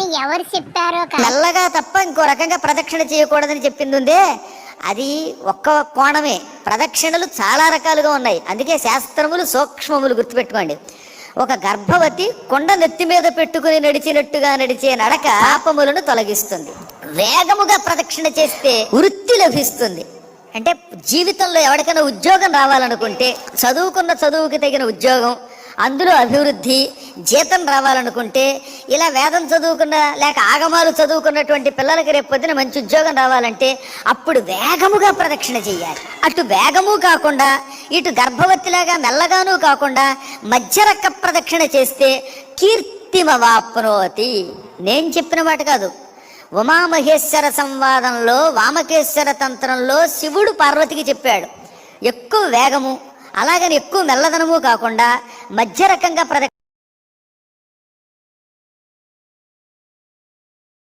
అని ఎవరు చెప్పారో కాదు. మెల్లగా తప్ప ఇంకో రకంగా ప్రదక్షిణ చేయకూడదని చెప్పింది ఉందే. అది ఒక్క కోణమే. ప్రదక్షిణలు చాలా రకాలుగా ఉన్నాయి. అందుకే శాస్త్రములు సూక్ష్మములు గుర్తుపెట్టుకోండి. ఒక గర్భవతి కొండ నెత్తి మీద పెట్టుకుని నడిచినట్టుగా నడిచే నడక పాపములను తొలగిస్తుంది. వేగముగా ప్రదక్షిణ చేస్తే వృత్తి లభిస్తుంది. అంటే జీవితంలో ఎవరికైనా ఉద్యోగం రావాలనుకుంటే చదువుకున్న చదువుకి తగిన ఉద్యోగం అందులో అభివృద్ధి జీతం రావాలనుకుంటే ఇలా వేదం చదువుకున్న లేక ఆగమాలు చదువుకున్నటువంటి పిల్లలకి రేపు మంచి ఉద్యోగం రావాలంటే అప్పుడు వేగముగా ప్రదక్షిణ చేయాలి. అటు వేగము కాకుండా ఇటు గర్భవతిలాగా మెల్లగాను కాకుండా మధ్యరక్క ప్రదక్షిణ చేస్తే కీర్తిమవాప్నోతి. నేను చెప్పిన మాట కాదు. ఉమామహేశ్వర సంవాదంలో వామకేశ్వర తంత్రంలో శివుడు పార్వతికి చెప్పాడు. ఎక్కువ వేగము అలాగని ఎక్కువ మెల్లదనము కాకుండా మధ్య రకంగా ప్రదక్షిణ